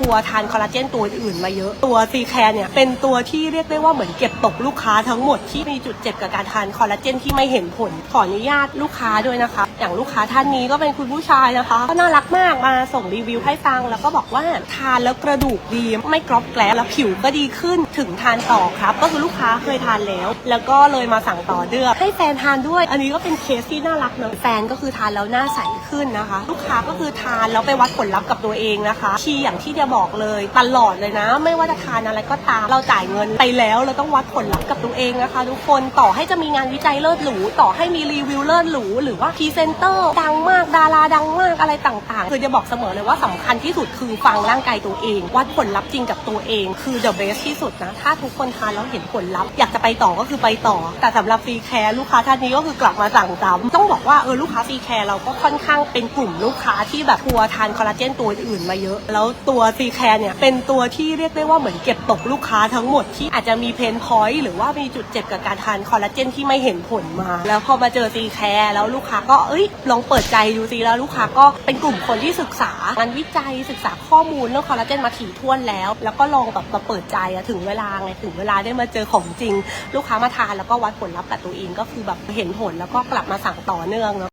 ทัวทานคอลลาเจนตัวอื่นมาเยอะ ตัวซีแคร์เนี่ยเป็นตัวที่เรียกได้ว่าเหมือนเก็บตกลูกค้าทั้งหมดที่มีจุดเจ็บกับการทานคอลลาเจนที่ไม่เห็นผลขออนุญาตลูกค้าด้วยนะคะ อย่างลูกค้าท่านนี้ก็เป็นคุณผู้ชายนะคะก็น่ารักมากมาส่งรีวิวให้ฟัง แล้วก็บอกว่าทานแล้วกระดูกดีไม่กรอบแกรบแล้วผิวก็ดีขึ้นถึงทานต่อครับ ก็คือลูกค้าเคยทานแล้ว แล้วก็เลยมาสั่งต่อเดือกให้แฟนทานด้วย อันนี้ก็เป็นเคสที่น่ารักเนอะแฟนก็คือทานแล้วหน้าใสขึ้นนะคะ ลูกค้าก็คือทานแล้วไปวัดผลลัพธ์กับตัวเองนะคะที่อย่างที่เดียบอกเลยตลอดเลยนะ ไม่ว่าจะทานอะไรก็ตามเราจ่ายเงินไปแล้วเราต้องวัดผลลัพธ์กับตัวเองนะคะ ทุกคนต่อให้จะมีงานวิจัยเลิศหรูต่อให้มีรีวิวเลิศหรูหรือว่าพรีเซนเตอร์ ดังมากดาราดังมากอะไรต่างๆ คือจะบอกเสมอเลยว่าสำคัญที่สุดคือฟังร่างกายตัวเอง วัดผลลัพธ์จริงกับตัวเอง คือ the best ที่สุดนะ ถ้าทุกคนทานแล้วเห็นผลลัพธ์อยากจะไปต่อก็คือไปต่อ แต่สำหรับฟรีแคร์ลูกค้าท่านนี้ก็คือกลับมาสั่งซ้ำต้องบอกว่าเออลูกค้าฟรีแคร์เราก็ค่อนข้างเป็นกลุ่มลูกค้าที่แบบทัวทานคอลลาเจนตัวอื่นมาเยอะ แล้วตัวฟรีแคร์เนี่ยเป็นตัวที่เรียกได้ว่าเหมือนเก็บตกลูกค้าทั้งหมดที่อาจจะมีเพนพอยต์หรือว่ามีจุดเจ็บกับการทานคอลลาเจนที่ไม่เห็นผลมา แล้วพอมาเจอฟรีแคร์แล้วลูกค้าก็เอ้ยลองเปิดใจดูซิแล้วลูกค้าก็เป็นกลุ่มคนที่ศึกษางานวิจัยศึกษาข้อมูลเรื่องคอลลาเจนมาถี่ถ้วนแล้ว แล้วก็ลองแบบมาเปิดใจอะถึงเวลาไงถึงเวลาได้มาเจอของจริง ลูกค้ามาทานแล้วก็วัดผลลัพธ์กับตัวเองก็คือแบบเห็นผลแล้วก็กลับมาสั่งต่อเนื่องเนาะ